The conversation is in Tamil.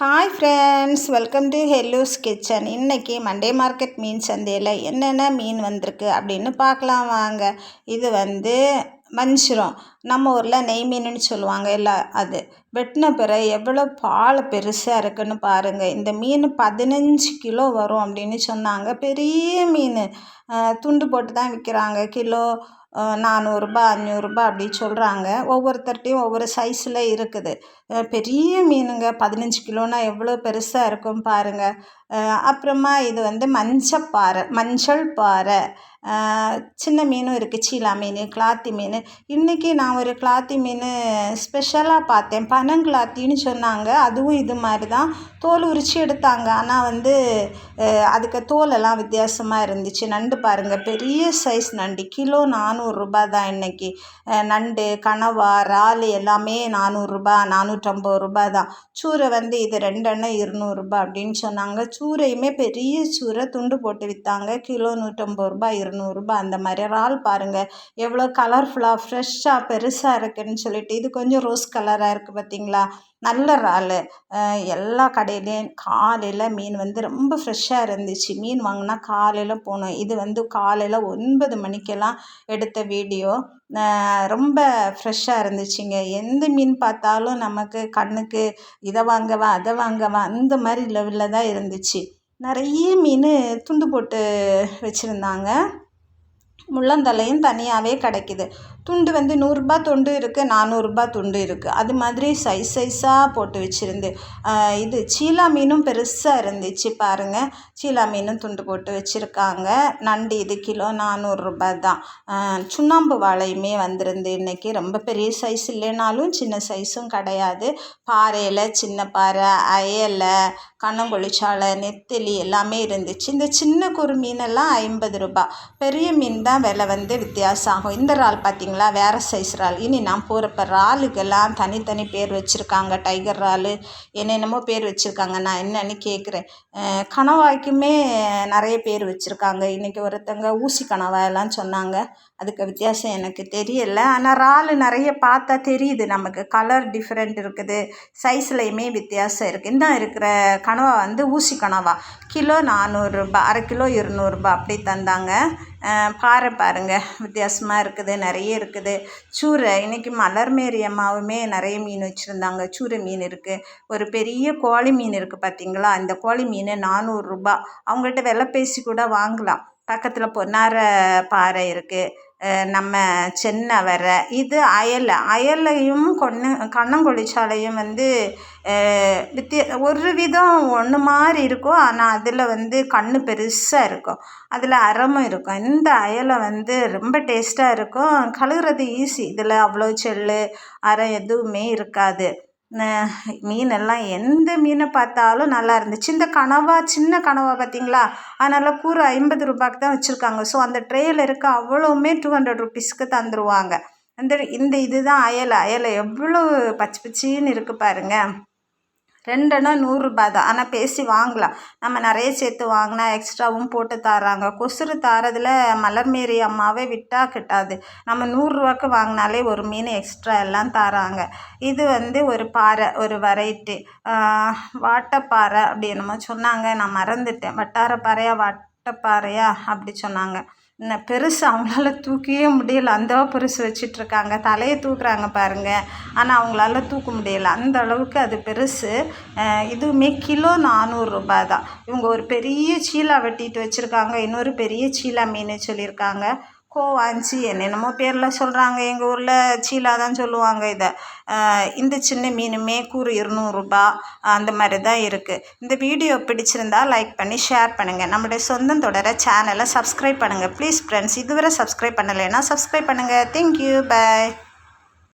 ஹாய் ஃப்ரெண்ட்ஸ் வெல்கம் டு ஹெல்லூஸ் கிச்சன் இன்றைக்கி மண்டே மார்க்கெட் மீன் சந்தையில் என்னென்ன மீன் வந்திருக்கு அப்படின்னு பார்க்கலாம் வாங்க. இது வந்து வஞ்சிரம் நம்ம ஊரில் நெய் மீனுன்னு சொல்லுவாங்க இல்லை அது. வெட்டின பிறகு எவ்வளோ பால் பெருசாக இருக்குன்னு பாருங்கள் இந்த மீன் பதினஞ்சு கிலோ வரும் அப்படின்னு சொன்னாங்க. பெரிய மீன். துண்டு போட்டு தான் விற்கிறாங்க கிலோ நானூறுரூபா அஞ்சூறுரூபா அப்படி சொல்கிறாங்க ஒவ்வொருத்தர்ட்டையும் ஒவ்வொரு சைஸில் இருக்குது. பெரிய மீனுங்க பதினஞ்சு கிலோனால் எவ்வளோ பெருசாக இருக்கும் பாருங்கள் அப்புறமா இது வந்து மஞ்சப்பாறை மஞ்சள் பாறை. சின்ன மீனும் இருக்குது சீலா மீன் கிளாத்தி மீன். இன்றைக்கி நான் ஒரு கிளாத்தி மீன் ஸ்பெஷலாக பார்த்தேன். பனங்கிளாத்தின்னு சொன்னாங்க. அதுவும் இது மாதிரி தான். தோல் உரித்து எடுத்தாங்க. ஆனால் வந்து அதுக்கு தோலெல்லாம் வித்தியாசமாக இருந்துச்சு. நண்டு பாருங்கள் பெரிய சைஸ் நண்டு. கிலோ நானூறுரூபா தான் இன்றைக்கி நண்டு கனவா இறால் எல்லாமே நானூறுரூபா நானூற்றம்பது ரூபா தான். சூரை வந்து இது ரெண்டெண்ணம் இருநூறுபா அப்படின்னு சொன்னாங்க. சூரையுமே பெரிய சூரை துண்டு போட்டு விற்றாங்க கிலோ நூற்றம்பது ரூபா இருநூறுபா அந்த மாதிரி. இறால் பாருங்கள் எவ்வளோ கலர்ஃபுல்லாக ஃப்ரெஷ்ஷாக பெருசாக இருக்குதுன்னு சொல்லிட்டு. இது கொஞ்சம் ரோஸ் கலராக இருக்குது பார்த்தீங்களா நல்ல இறால் எல்லா கடையிலையும் காலையில் மீன் வந்து ரொம்ப ஃப்ரெஷ்ஷாக இருந்துச்சு. மீன் வாங்கினா காலையில் போகணும் இது வந்து காலையில் ஒன்பது மணிக்கெல்லாம் எடுத்த வீடியோ. ரொம்ப ஃப்ரெஷ்ஷாக இருந்துச்சுங்க. எந்த மீன் பார்த்தாலும் நமக்கு கண்ணுக்கு இதை வாங்கவா அதை வாங்கவா அந்த மாதிரி லெவலில் தான் இருந்துச்சு. நிறைய மீன் துண்டு போட்டு வச்சுருந்தாங்க. முள்ளந்தலையும் தனியாகவே கிடைக்கிது. துண்டு வந்து நூறுரூபா துண்டு இருக்குது நானூறுரூபா துண்டு இருக்குது அது மாதிரி சைஸ் சைஸாக போட்டு வச்சுருந்து இது சீலா மீனும் பெருசாக இருந்துச்சு பாருங்கள் சீலா மீனும் துண்டு போட்டு வச்சுருக்காங்க. நண்டு இது கிலோ நானூறுரூபா தான். சுண்ணாம்பு வாழையுமே வந்திருந்து இன்றைக்கி ரொம்ப பெரிய சைஸ் இல்லைனாலும் சின்ன சைஸும் கிடையாது. பாறையில் சின்ன பாறை அயலை கண்ணங்கொழிச்சாலை நெத்திலி எல்லாமே இருந்துச்சு. இந்த சின்ன குறு மீனெல்லாம் ஐம்பது ரூபா. பெரிய மீன் தான் விலை வந்து வித்தியாசம் ஆகும். இந்த இறால் பார்த்தீங்களா வேறு சைஸ் இறால் இனி நான் போகிறப்ப இறாலுக்கெல்லாம் தனித்தனி பேர் வச்சுருக்காங்க. டைகர் இறால் என்னென்னமோ பேர் வச்சுருக்காங்க. நான் என்னென்னு கேட்குறேன் கணவாய்க்குமே நிறைய பேர் வச்சுருக்காங்க. இன்றைக்கி ஒருத்தங்க ஊசி கணவாயெல்லாம் சொன்னாங்க. அதுக்கு வித்தியாசம் எனக்கு தெரியலை. ஆனால் இறால் நிறைய பார்த்தா தெரியுது நமக்கு. கலர் டிஃப்ரெண்ட் இருக்குது. சைஸ்லையுமே வித்தியாசம் இருக்குது இன்னும் இருக்கிற கனவா வந்து ஊசி கனவா கிலோ நானூறுரூபா அரை கிலோ இருநூறுபா அப்படி தந்தாங்க. பாறை பாருங்கள் வித்தியாசமாக இருக்குது நிறைய இருக்குது. சூரை இன்றைக்கி மலர்மேரி அம்மாவுமே நிறைய மீன் வச்சுருந்தாங்க. சூரை மீன் இருக்குது ஒரு பெரிய கோழி மீன் இருக்குது பார்த்தீங்களா அந்த கோழி மீன் நானூறுரூபா அவங்கள்ட்ட விலை பேசி கூட வாங்கலாம். பக்கத்தில் பொன்னார பாறை இருக்குது நம்ம சென்னை வரை இது அயலை அயலையும் கொன்னு கண்ணங்கொழிச்சாலையும் வந்து வித்திய ஒரு விதம் ஒன்று மாதிரி இருக்கும். ஆனால் அதில் வந்து கண் பெருசாக இருக்கும். அதில் அறமும் இருக்கும். இந்த அயலை வந்து ரொம்ப டேஸ்ட்டாக இருக்கும். கழுவுறது ஈஸி இதில் அவ்வளோ செல்லு அறம் எதுவுமே இருக்காது. மீனெல்லாம் எந்த மீனை பார்த்தாலும் நல்லா இருந்துச்சு. இந்த கனவா சின்ன கனவா பார்த்தீங்களா? அதனால் கூறு ஐம்பது ரூபாய்க்கு தான் வச்சுருக்காங்க. ஸோ அந்த ட்ரேயில் இருக்க அவ்வளோவுமே டூ ஹண்ட்ரட் ருபீஸ்க்கு தந்துடுவாங்க இந்த இந்த இதுதான் அயலை. அயலை எவ்வளோ பச்சை பச்சின்னு இருக்குது பாருங்கள் ரெண்டுன்னா நூறுரூபா தான். ஆனால் பேசி வாங்கலாம். நம்ம நிறைய சேர்த்து வாங்கினா எக்ஸ்ட்ராவும் போட்டு தராங்க கொசுறு தாரதில் மலர்மேரி அம்மாவே விட்டால் கிட்டாது. நம்ம நூறுரூவாக்கு வாங்கினாலே ஒரு மீன் எக்ஸ்ட்ரா எல்லாம் தராங்க இது வந்து ஒரு பாறை ஒரு வெரைட்டி வாட்டப்பாறை அப்படி என்னமோ சொன்னாங்க. நான் மறந்துட்டேன். வட்டார பாறையா வாட்டப்பாறையா அப்படி சொன்னாங்க. பெருசு அவங்களால தூக்கவே முடியல. அந்த பெருசு வச்சிட்ருக்காங்க. தலையை தூக்குறாங்க பாருங்கள் ஆனால் அவங்களால தூக்க முடியல. அந்த அளவுக்கு அது பெருசு. இதுவுமே கிலோ நானூறுரூபா தான். இவங்க ஒரு பெரிய சீலா வெட்டிட்டு வச்சுருக்காங்க. இன்னொரு பெரிய சீலா மீன் சொல்லியிருக்காங்க. கோவாஞ்சி என்னென்னமோ பேரில் சொல்கிறாங்க எங்கள் ஊரில் சீலா தான் சொல்லுவாங்க இதை. இந்த சின்ன மீனுமே கூறு இருநூறுபா அந்த மாதிரி தான் இருக்குது இந்த வீடியோ பிடிச்சிருந்தா லைக் பண்ணி ஷேர் பண்ணுங்கள் நம்முடைய சொந்தம் தொடர சேனலை சப்ஸ்கிரைப் பண்ணுங்கள் ப்ளீஸ் ஃப்ரெண்ட்ஸ் இதுவரை சப்ஸ்கிரைப் பண்ணலைன்னா சப்ஸ்கிரைப் பண்ணுங்கள் தேங்க்யூ. பாய்.